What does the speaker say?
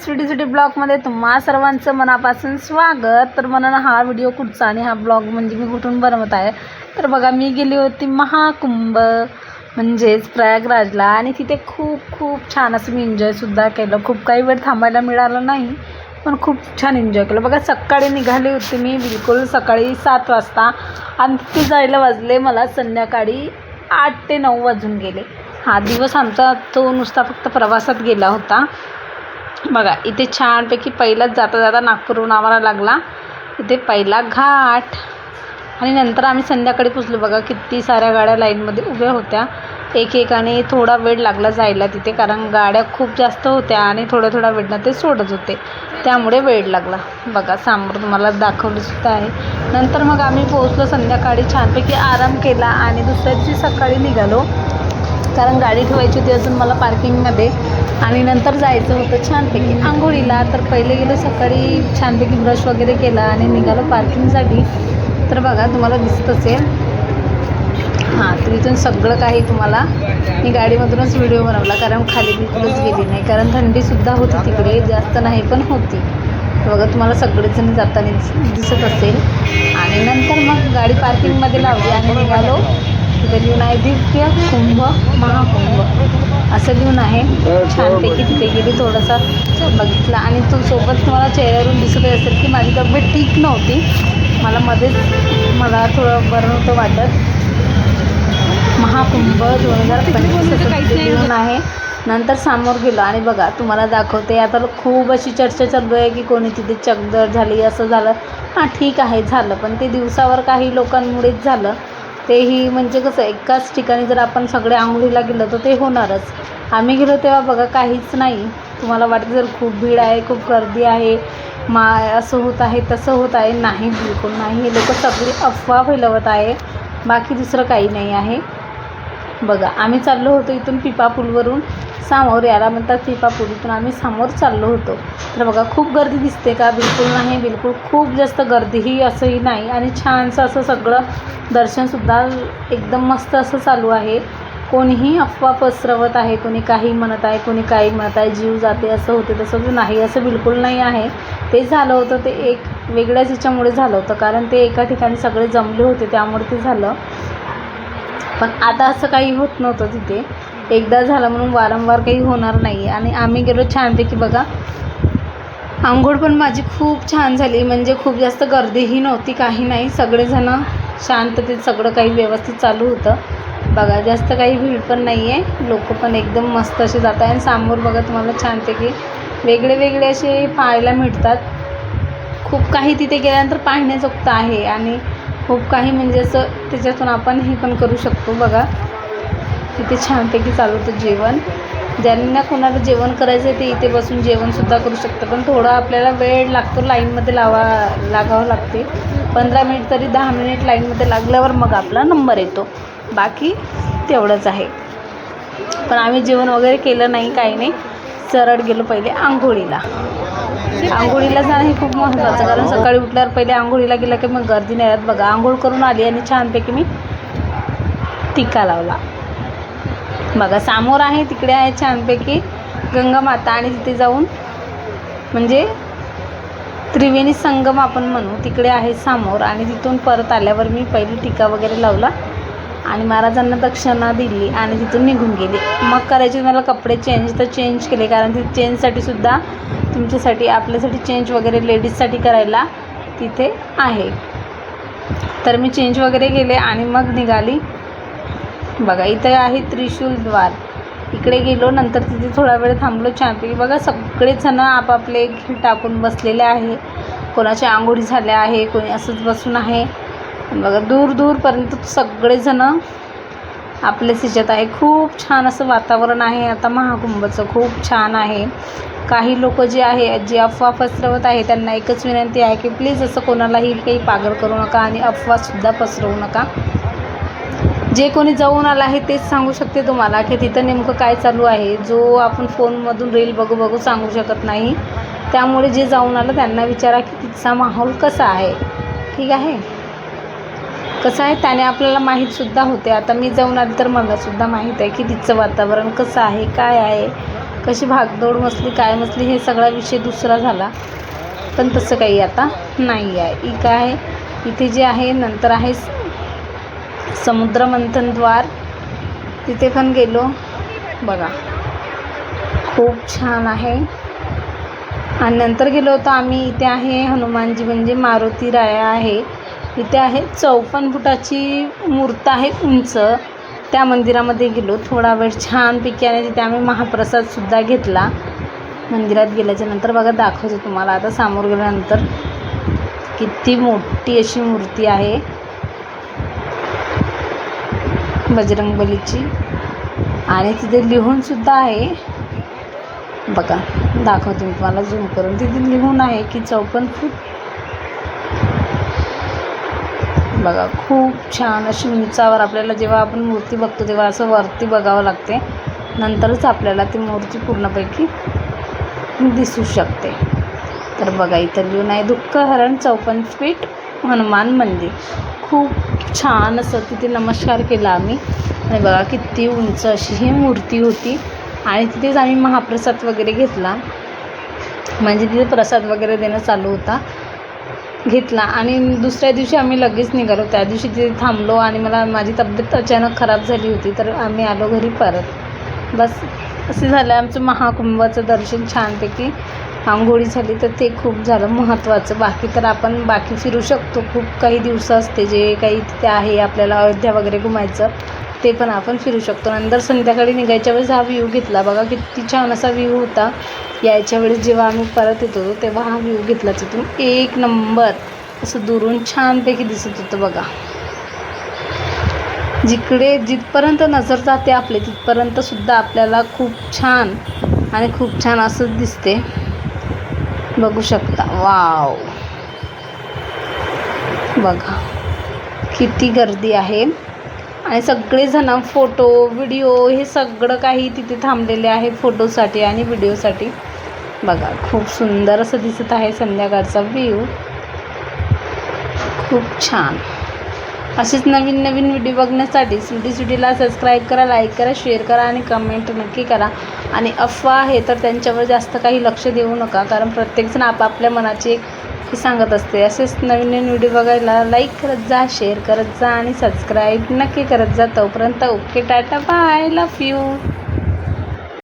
स्वीटी स्वीटी ब्लॉगमध्ये तुम्हा सर्वांचं मनापासून स्वागत. तर मला हा व्हिडिओ कुठचा आणि हा ब्लॉग म्हणजे मी कुठून बनवत आहे? तर बघा मी गेली होती महाकुंभ म्हणजेच प्रयागराजला. आणि तिथे खूप खूप छान असं मी एन्जॉयसुद्धा केलं. खूप काही वेळ थांबायला मिळालं नाही पण खूप छान एन्जॉय केलं. बघा सकाळी निघाली होती मी बिलकुल सकाळी सात वाजता. आणि तिथे जायला वाजले मला संध्याकाळी आठ ते नऊ वाजून गेले. हा दिवस आमचा तो नुसता फक्त प्रवासात गेला होता. बघा इथे छानपैकी पहिलाच जाता जाता नागपूरहून आम्हाला लागला. इथे पहिला घाट. आणि नंतर आम्ही संध्याकाळी पोचलो बघा किती साऱ्या गाड्या लाईनमध्ये उभ्या होत्या. एक एकाने थोडा वेळ लागला जायला तिथे कारण गाड्या खूप जास्त होत्या आणि थोड्या थोड्या वेळनं ते सोडत होते. त्यामुळे वेळ लागला. बघा समोर तुम्हाला दाखवलं सुद्धा आहे. नंतर मग आम्ही पोहोचलो संध्याकाळी छानपैकी आराम केला आणि दुसऱ्या दिवशी सकाळी निघालो. कारण गाडी ठेवायची होती अजून मला पार्किंगमध्ये आणि नंतर जायचं होतं छानपैकी. आंघोळीला तर पहिले गेलो सकाळी छानपैकी ब्रश वगैरे केला आणि निघालो पार्किंगसाठी. तर बघा तुम्हाला दिसत असेल हां तर इथून सगळं काही तुम्हाला मी गाडीमधूनच व्हिडिओ बनवला कारण खाली बिलकुलच गेली नाही. कारण थंडीसुद्धा होती तिकडे जास्त नाही पण होती. बघा तुम्हाला सगळेजण जाताना दिस- दिसत असेल. आणि नंतर मग गाडी पार्किंगमध्ये लावली आणि निघालो. तिथे लिहून आहे दिव्य कुंभ महाकुंभ. असं लिहून आहे. छानपैकी तिथे गेली थोडंसं बघितलं. आणि तो सोबत तुम्हाला चेहऱ्यावरून दिसत असेल की माझी तब्येत ठीक नव्हती. मला मध्येच मला थोडं बरं नव्हतं वाटत. महाकुंभ दोन हजार पंचवीस लिहून आहे. नंतर समोर गेलो आणि बघा तुम्हाला दाखवते. आता खूप अशी चर्चा चालू आहे की कोणी तिथे चकदर झाली असं झालं. हां ठीक आहे झालं. पण ते दिवसावर काही लोकांमुळेच झालं. तेही म्हणजे कसं एकाच ठिकाणी जर आपण सगळे आंघोळीला गेलो तर ते होणारच. आम्ही गेलो तेव्हा बघा काहीच नाही. तुम्हाला वाटतं जर खूप भीड आहे खूप गर्दी आहे मा असं होत आहे तसं होत आहे. नाही बिलकुल नाही. हे लोक सगळी अफवा फैलवत आहे. बाकी दुसरं काही नाही आहे. बघा आम्ही चाललो होतो इथून पिपापूलवरून. सामोर याला म्हणतात पिपापूल इथून आम्ही समोर चाललो होतो. तर बघा खूप गर्दी दिसते का? बिलकुल नाही बिलकुल खूप जास्त गर्दीही असंही नाही आणि छानसं असं सगळं दर्शनसुद्धा एकदम मस्त असं चालू आहे. कोणीही अफवा पसरवत आहे कोणी काही म्हणत आहे कोणी काही म्हणत आहे जीव जाते असं होते तसं नाही असं बिलकुल नाही आहे. ते झालं होतं ते एक वेगळ्याच ह्याच्यामुळे झालं होतं कारण ते एका ठिकाणी सगळे जमले होते त्यामुळे ते झालं. पण आता असं काही होत नव्हतं तिथे. एकदा झालं म्हणून वारंवार काही होणार नाही. आणि आम्ही गेलो छानपैकी बघा. आंघोळ पण माझी खूप छान झाली. म्हणजे खूप जास्त गर्दीही नव्हती काही नाही. सगळेजणं शांततेत सगळं काही व्यवस्थित चालू होतं. बघा जास्त काही भीड पण नाही आहे लोक पण एकदम मस्त असे जात आहे आणि समोर बघा तुम्हाला छानपैकी वेगळे वेगळे असे पाहायला मिळतात. खूप काही तिथे गेल्यानंतर पाहण्याजोगतं आहे. आणि खूप काही म्हणजे असं त्याच्यातून आपण हे पण करू शकतो बघा. तिथे छानपैकी चालू होतं जेवण. ज्यांना कोणाला जेवण करायचं आहे ते इथे बसून जेवणसुद्धा करू शकतं. पण थोडं आपल्याला वेळ लागतो लाईनमध्ये लावा लागावं लागते. पंधरा मिनिट तरी दहा मिनिट लाईनमध्ये लागल्यावर मग आपला नंबर येतो. बाकी तेवढंच आहे. पण आम्ही जेवण वगैरे केलं नाही काही नाही. सरळ गेलो पहिले आंघोळीला. आंघोळीला जाणं हे खूप महत्त्वाचं कारण सकाळी उठल्यावर पहिले आंघोळीला गेलं की मग गर्दी नाही राहत. बघा आंघोळ करून आली आणि छानपैकी मी टिका लावला. बघा समोर आहे तिकडे आहे छानपैकी गंगामाता आणि तिथे जाऊन म्हणजे त्रिवेणी संगम आपण म्हणू तिकडे आहे समोर आणि तिथून परत आल्यावर मी पहिली टिका वगैरे लावला आणि महाराजांना दक्षिणा दिली आणि तिथून निघून गेले. मग करायचे मला कपडे चेंज तर चेंज केले कारण तिथे चेंजसाठी सुद्धा तुमच्यासाठी आपल्यासाठी चेंज वगैरे लेडीजसाठी करायला तिथे आहे. तर मी चेंज वगैरे गेले आणि मग निघाली. बघा इथे आहे त्रिशूल द्वार. इकडे गेलो नंतर तिथे थोडा वेळ थांबलो छानपैकी बघा सगळेजणं आपापले खेळ टाकून बसलेले आहे. कोणाच्या आंघोळी झाल्या आहे कोणी असंच बसून आहे. बघा दूर दूरपर्यंत सगळेजणं आपल्या सिजत आहे. खूप छान असं वातावरण आहे. आता महाकुंभचं खूप छान आहे. काही लोक जे आहे जे अफवा पसरवत आहे त्यांना एकच विनंती आहे की प्लीज असं कोणालाही काही पागल करू नका आणि अफवासुद्धा पसरवू नका. जे कोणी जाऊन आलं आहे तेच सांगू शकते तुम्हाला की तिथं नेमकं काय चालू आहे. जो आपण फोनमधून रील बघू बघू सांगू शकत नाही. त्यामुळे जे जाऊन आलं त्यांना विचारा की तिथचा माहोल कसा आहे. ठीक आहे? कसं आहे त्याने आपल्याला माहीतसुद्धा होते. आता मी जाऊन आली तर मलासुद्धा माहीत आहे की तिचं वातावरण कसं आहे काय आहे कशी भागदौड मसली काय मसली हे सगळा विषय दुसरा झाला. पण तसं काही आता नाही आहे. इक आहे. इथे जे आहे नंतर आहे समुद्रमंथनद्वार तिथे पण गेलो. बघा. खूप छान आहे. आणि नंतर गेलो होतो आम्ही. इथे आहे हनुमानजी म्हणजे मारुती राया आहे. इथे आहे. चौपन्न फुटाची मूर्त आहे उंच. त्या मंदिरामध्ये गेलो. थोडा वेळ छानपैकी आणि तिथे आम्ही महाप्रसादसुद्धा घेतला. मंदिरात गेल्याच्यानंतर बघा दाखवते तुम्हाला. आता समोर गेल्यानंतर किती मोठी अशी मूर्ती आहे. बजरंगबलीची. आणि तिथे लिहूनसुद्धा आहे. बघा दाखवते मी तुम्हाला. झूम करून तिथे लिहून आहे की चौपन्न फूट बघा खूप छान अशी उंचावर आपल्याला जेव्हा आपण मूर्ती बघतो तेव्हा असं वरती बघावं लागते. नंतरच आपल्याला ती मूर्ती पूर्णपैकी दिसू शकते. तर बघा इथं लिहून आहे दुःख हरण चौपन्न फीट हनुमान मंदिर. खूप छान असं तिथे नमस्कार केला आम्ही. आणि बघा किती उंच अशी ही मूर्ती होती. आणि तिथेच आम्ही महाप्रसाद वगैरे घेतला. म्हणजे तिथे प्रसाद वगैरे देणं चालू होता. घेतला. आणि दुसऱ्या दिवशी आम्ही लगेच निघालो. त्या दिवशी तिथे थांबलो आणि मला माझी तब्येत अचानक खराब झाली होती तर आम्ही आलो घरी परत. बस असे झालं. आमचं महाकुंभाचं दर्शन छानपैकी आंघोळी झाली तर ते खूप झालं महत्त्वाचं. बाकी तर आपण बाकी फिरू शकतो. खूप काही दिवस असते जे काही तिथे आहे आपल्याला अयोध्या वगैरे घुमायचं. ते पण आपण फिरू शकतो. नंतर संध्याकाळी निघायच्या वेळेस हा व्ह्यू घेतला. बघा किती छान असा व्ह्यू होता. यायच्या वेळेस जेव्हा आम्ही परत येत होतो तेव्हा हा व्ह्यू घेतला तिथून एक नंबर असं दुरून छानपैकी दिसत होतं बघा. जिकडे जिथपर्यंत नजर जाते आपले तिथपर्यंत सुद्धा आपल्याला खूप छान आणि खूप छान असं दिसते. बघू शकता. वाव. बघा. किती गर्दी आहे. आणि सगळेजण फोटो व्हिडिओ हे सगळं काही तिथे थांबलेले आहे फोटोसाठी आणि व्हिडिओसाठी. बघा खूप सुंदर असं दिसत आहे संध्याकाळचा व्ह्यू. खूप छान. असेच नवीन नवीन व्हिडिओ बघण्यासाठी सुटी सिटीला सबस्क्राईब करा लाईक करा शेअर करा आणि कमेंट नक्की करा. आणि अफवा आहे तर त्यांच्यावर जास्त काही लक्ष देऊ नका कारण प्रत्येकजण आपापल्या मनाची एक हे सांगत असते. असेच नवीन नवीन व्हिडिओ बघायला लाईक करत जा शेअर करत जा आणि सबस्क्राईब नक्की करत जा. तोपर्यंत okay Tata bye love you